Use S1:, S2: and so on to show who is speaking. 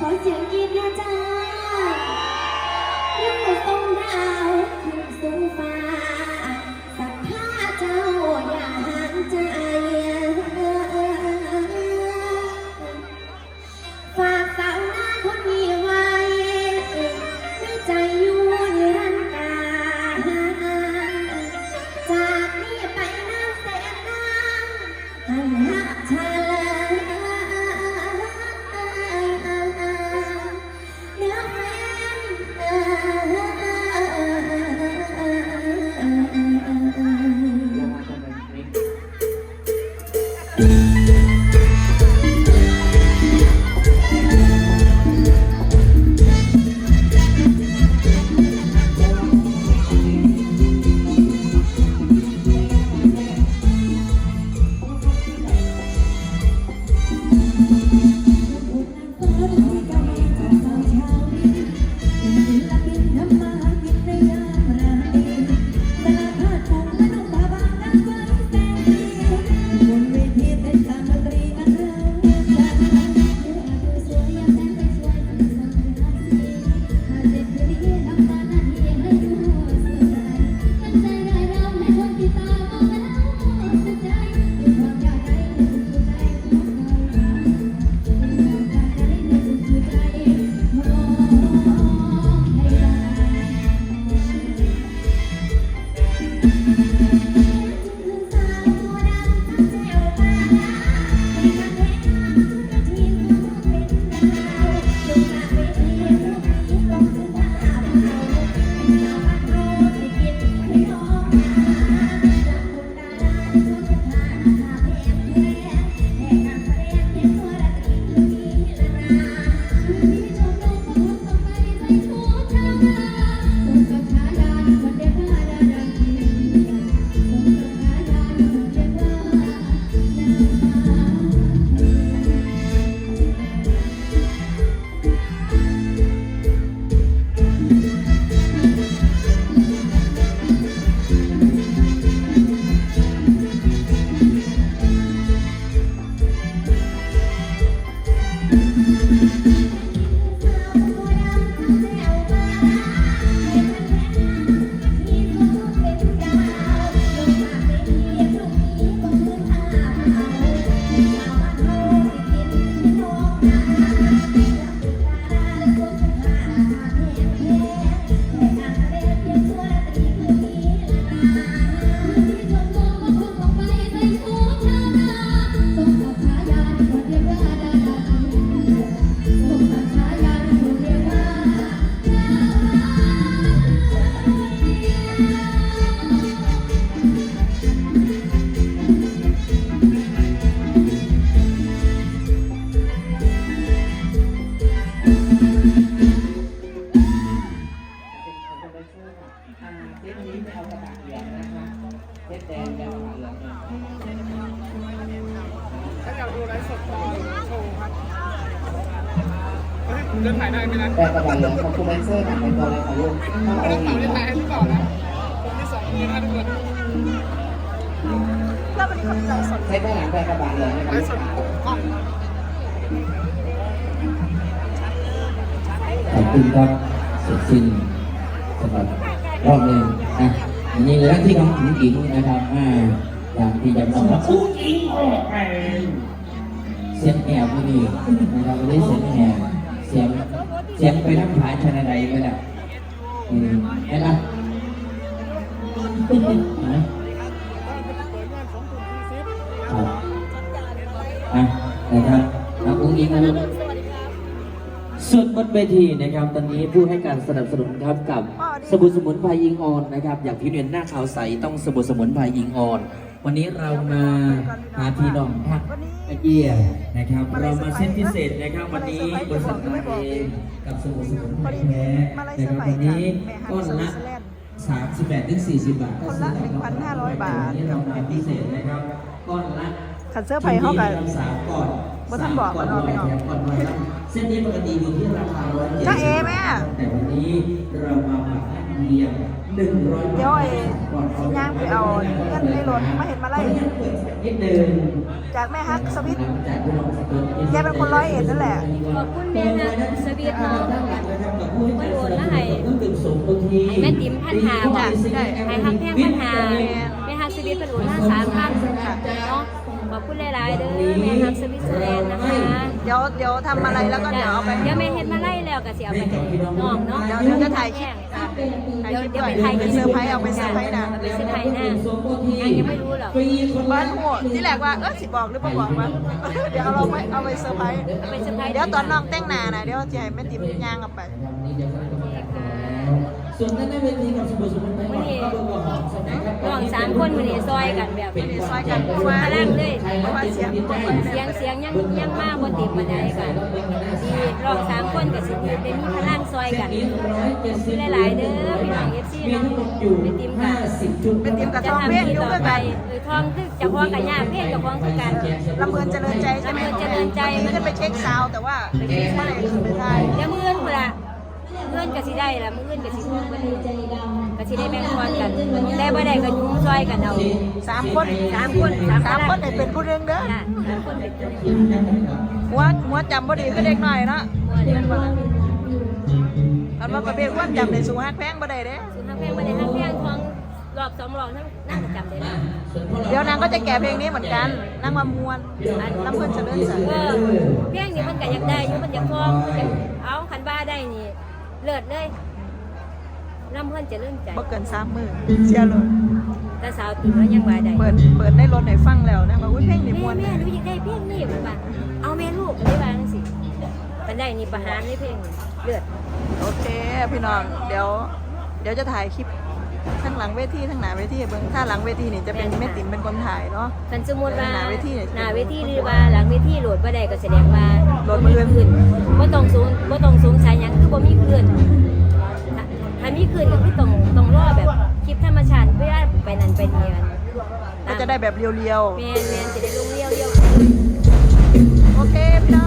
S1: ขอเสียงกิน
S2: นะจ๊ะเรื่องต้นดาวขึ้นสูงฟ้า เส้นแดงแล้วเหลือง
S3: ถ้าอยากดูไลฟ์สดก็โชว์ครับเฮ้ยเดินถ่ายได้ไหมนะ
S2: แต่กระดาษเหลืองของคุณแดนเซอร์หนักเป็นตัวเลยค่ะลูกถ้า
S3: ไม่
S2: เอา
S3: ต้องเป่าได้ถ่ายให้หรือเปล่านะผมมีสองมือนะทุกคน
S4: แล้ววันนี้เขาเป็นไลฟ์สด
S2: ใช้ด้หลังแต่กระดาษเหลืองนะ
S3: ไลฟ์สดกล้อง
S5: ขอบคุณครับเสร็จสิ้นสำหรับรอบหนึ่งนะ อันนี้เลยที่ของผู้หญิงนะครับอ่าอย่างที่จะบอกว่าผู้หญิงออกไปเสียงแหบที่นี่นะครับไม่ได้เสียงแหบเสียงเสียงไปน้ำผาชนะใดไปแล้วอืมเห็นไหมครับอะนะครับเอาผู้หญิงนะลูกส่วน บนเวทีนะครับ ตอนนี้ผู้ให้การสนับสนุนครับกับสบู่สมุนไพรยิงออนนะครับ อย่างพี่เนียนหน้าขาวใสต้องสบู่สมุนไพรยิงออน วันนี้เรามาหาพี่น้องทักเอียนะครับ เรามาเส้นพิเศษนะครับ วันนี้บริษัทมาเองกับสบู่สมุนไพรแท้นะครับวันนี้ก้อนละ38ถึง40 บาท
S4: คนละ1,500 บาท
S5: วันนี้เรามาพิเศษนะครับก้อนละ
S4: ขันเสื้อไผ่เข้ากัน
S5: สามก่อน
S4: บ่ทันบอก
S5: ก่อน
S4: ก่อน
S5: ร้อย
S4: เนาะ
S5: แถมก่อนร้อยครับเส้นนี้ปกติอยู่ที่ราคาร้อยเจ็ด
S4: จ้าเอแม่
S5: แต่วันนี้เรามาปรับเพียงหนึ่งร้อย
S4: เดี๋ยวไอ้สิย่างไปเอาเงินในรถมาเห็นมาไล่
S5: นิดนึง
S4: จากแม่ฮักสวิต
S5: หลังจากที่เราสเปิด
S4: แกเป็นคนร้อยเอ็ดนั่นแหละ
S6: ขอบคุณแม่นะสวีทเนาะ
S5: มันโอนมาให้
S6: แม่ติ๋มพันหา
S4: จ้ะ
S6: จ้ะให้ฮักแพงพันหาแม่ฮักสวีทเป็นโอนมาสามพันค่ะเนาะข อบคุณหลายๆเด้อแม่ฮักสวีทแสดงนะคะ
S4: เดี๋ยวเดี๋ยวทำอะไรแล้วก็เดี๋ยวเอาไป
S6: เดี๋ยวแม่เฮ็ดมาไล่แล้วก็สิเอาไปให้น้องเนาะ
S4: เดี๋ยวเดี๋ยวจะถ่ายคลิป
S6: ค่ะเดี๋ยวเดี๋ยวไปถ่าย
S4: ไปเซอร์ไพรส์เอาไปเซอร์ไพรส์นะ
S6: เอาไปเซอร์ไพรส์นะยังยังไม่รู้หรอก
S4: บ้านหัวที่แรกว่าเออสิบอกหรือบ่บอกว่าเดี๋ยวเราไปเอาไปเซอร์ไพรส์
S6: เอาไปเซอร์ไพรส์
S4: เดี๋ยวตอนน้องแต่งหน้านะเดี๋ยวจะให้แม่ติ๋มย่างออกไป
S5: ส่วนด้านหน้าเวทีกับสมุทรสมุทรไปก่อนก็ดูว่าหอมสมัยครับ
S6: ระหว่างสามคนมือนี้ซอยกันแบบ
S4: มื้อนี้ซอยกันเพราะว่า
S6: งเลย
S4: เพราะว่าเสียง
S6: เสียงเสียงยังยังมากบนติดมาได้ค่ะดีรองสามคนกับสิบได้มีพลังซอยกันมีหลายๆเด้อพี่น้องเอฟซีเนาะไปติมกัน
S5: 50จุด
S4: เป็นทีมกับ
S6: จะ
S4: ทองเพี้ยู่
S6: ต่อ
S4: คือ
S6: ไป
S4: กัน
S6: เอทองคือจะพ้องกับยาเพ่งกับพ้องคือกัน
S4: ลำเบินเจริญใจใช่ไหม
S6: ลำเบินเจริญใจ
S4: มันขึ้ไปเช็คซาวแต่ว่าไปเช็คไม่ได้ขึ้นไปถ่าย
S6: เดี๋ยวมือ เงินก็สิได้ละมือเงินก็สิมือกันก็สิได้แบ่งพรกันแต่บ่ได้ก็ยุ่งซอยกันเอา
S4: สามคน
S6: สามคน
S4: สามคนให้เป็นผู้เรื่องเด้อ
S6: จ้ะสามคนเป็นคน
S4: หัวหัวจำบ่ดีคือเด็กหน่อยเนาะ
S6: บ่ได้บ่ได้
S4: ตอนว่าประเภทความจำในสูงฮักแพงบ่ได้เด้
S6: สุนทรเพลงบ่ได้ทั้งเพลงทองรอบสองรอบทั้งนั่งจำได้นะ
S4: เดี๋ยวนางก็จะแก่เพลงนี้เหมือนกันนางมามวนอันลำเพิ่นเจริญใจ
S6: เออเพลงนี้มันก็อยากได้อยู่มันอยากทองมันอยากเอาคันบ้าได้นี่ เลิศเลยลำเพิ่นจะเลื่อนใจ
S4: บ่เกินสามมือเชียร์เลย
S6: แต่สาวติ่แล้วยังว่าได้
S4: เปิดเปิดในรถให้ฟังแล้วนะว่าอุ้ยเพลงนี่
S6: แม่
S4: ม่วน
S6: แม่หนูอยากได้เพลงนี้มันว่าเอาแม่ลูกได้บ้างสิมันได้นี่ประหารในเพลงนี้เลือด
S4: โอเค พี่น้องเดี๋ยว เดี๋ยวจะถ่ายคลิป ทั้งหลังเวทีทั้งหน้าเวทีให้เบิ่งถ้าหลังเวทีนี่จะเป็นแม่ติ๋มเป็นคนถ่ายเนาะ
S6: กันสมมุติว่า
S4: หน้าเวทีเนี่ย
S6: หน้าเวทีหรือว่าหลังเวทีโหลดบ่ได้ก็แสดงว่า
S4: โหลดมื้ออื่น
S6: ขึ้นบ่ต้องสูงบ่ต้องสงสัยหยังคือบ่มีขึ้นถ้าถ้ามีขึ้นก็คือต้องต้องรอแบบคลิปธรรมชาติเพื่อไปนั่นไปนี่กัน
S4: ก็จะได้แบบเรียว
S6: แม่นแม่นจะได้ลงเรียวเรียวขึ้น